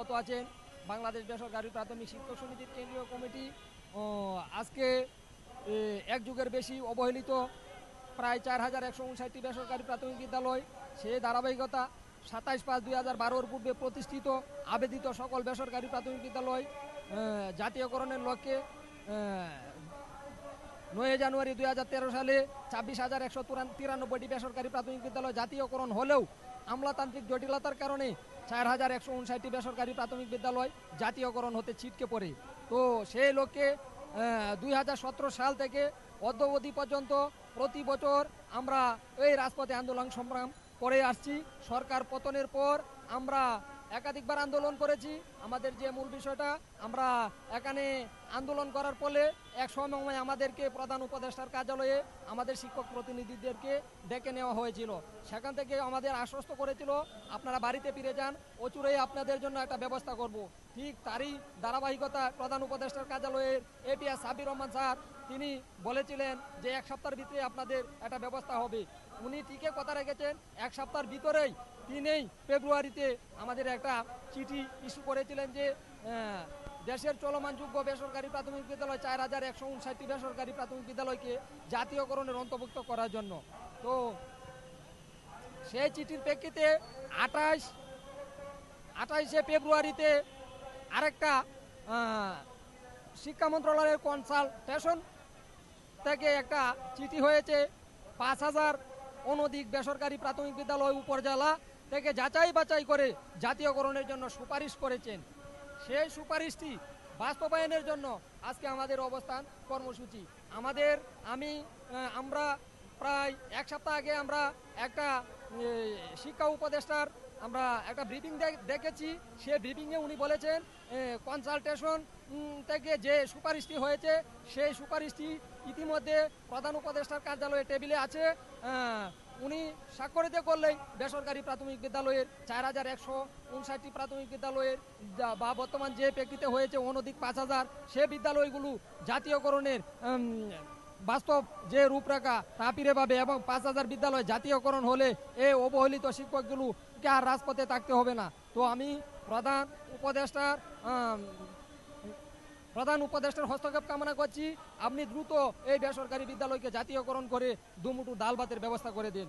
সমাগত আছেন বাংলাদেশ বেসরকারি প্রাথমিক শিক্ষক সমিতির কেন্দ্রীয় কমিটি। আজকে এক যুগের বেশি অবহেলিত প্রায় চার হাজার একশো উনষাটটি বেসরকারি প্রাথমিক বিদ্যালয়। সে ধারাবাহিকতা সাতাইশ পাঁচ দুই হাজার বারোর পূর্বে প্রতিষ্ঠিত, আবেদিত সকল বেসরকারি প্রাথমিক বিদ্যালয় জাতীয়করণের লক্ষ্যে নয় জানুয়ারি দুই হাজার তেরো সালে ছাব্বিশ হাজার একশো তিরানব্বইটি বেসরকারি প্রাথমিক বিদ্যালয় জাতীয়করণ হলেও আমলাতান্ত্রিক জটিলতার কারণে চার হাজার একশো উনষাটটি বেসরকারি প্রাথমিক বিদ্যালয় জাতীয়করণ হতে ছিটকে পড়ে। তো সেই লক্ষ্যে দুই হাজার সতেরো সাল থেকে অদ্যবধি পর্যন্ত প্রতি বছর আমরা এই রাজপথে আন্দোলন সংগ্রাম করে আসছি। সরকার পতনের পর আমরা একাধিকবার আন্দোলন করেছি। আমাদের যে মূল বিষয়টা, আমরা এখানে আন্দোলন করার ফলে এক সময় আমাদেরকে প্রধান উপদেষ্টার কার্যালয়ে আমাদের শিক্ষক প্রতিনিধিদেরকে ডেকে নেওয়া হয়েছিল। সেখান থেকে আমাদের আশ্বস্ত করেছিল, আপনারা বাড়িতে ফিরে যান অচুরেই আপনাদের জন্য একটা ব্যবস্থা করব। ঠিক তারই ধারাবাহিকতা প্রধান উপদেষ্টার কার্যালয়ের এপিএস সাবির রহমান স্যার, তিনি বলেছিলেন যে এক সপ্তাহের ভিতরে আপনাদের একটা ব্যবস্থা হবে। উনি ঠিকই কথা রেখেছেন, এক সপ্তাহের ভিতরেই তিনই ফেব্রুয়ারিতে আমাদের একটা চিঠি ইস্যু করেছিলেন যে দেশের চলমান যোগ্য বেসরকারি প্রাথমিক বিদ্যালয় চার হাজার একশো উনষাটটি বেসরকারি প্রাথমিক বিদ্যালয়কে জাতীয়করণের অন্তর্ভুক্ত করার জন্য। তো সেই চিঠির প্রেক্ষিতে আঠাশ আঠাইশে ফেব্রুয়ারিতে আরেকটা শিক্ষা মন্ত্রণালয়ের কনসালটেশন থেকে একটা চিঠি হয়েছে, পাঁচ হাজার অনধিক বেসরকারি প্রাথমিক বিদ্যালয় উপজেলা থেকে যাচাই বাছাই করে জাতীয়করণের জন্য সুপারিশ করেছেন। সেই সুপারিশটি বাস্তবায়নের জন্য আজকে আমাদের অবস্থান কর্মসূচি। আমাদের আমি আমরা প্রায় এক সপ্তাহ আগে আমরা একটা শিক্ষা উপদেষ্টার আমরা একটা ব্রিফিং দেখেছি। সে ব্রিফিংয়ে উনি বলেছেন কনসালটেশন থেকে যে সুপারিশটি হয়েছে, সেই সুপারিশটি ইতিমধ্যে প্রধান উপদেষ্টার কার্যালয়ে টেবিলে আছে। উনি স্বাক্ষরিত করলেই বেসরকারি প্রাথমিক বিদ্যালয়ের চার হাজার একশো উনষাটটি প্রাথমিক বিদ্যালয়ের বা বর্তমান যে প্রেক্ষিতে হয়েছে অনধিক পাঁচ হাজার, সে বিদ্যালয়গুলো জাতীয়করণের বাস্তব যে রূপরেখা তা ফিরে পাবে এবং পাঁচ হাজার বিদ্যালয় জাতীয়করণ হলে এই অবহেলিত শিক্ষকগুলোকে আর রাজপথে থাকতে হবে না। তো আমি প্রধান উপদেষ্টার প্রধান উপদেষ্টার হস্তক্ষেপ কামনা করছি। আপনি দ্রুত এই বেসরকারি বিদ্যালয়কে জাতীয়করণ করে দুমুটু ডাল ভাতের ব্যবস্থা করে দিন।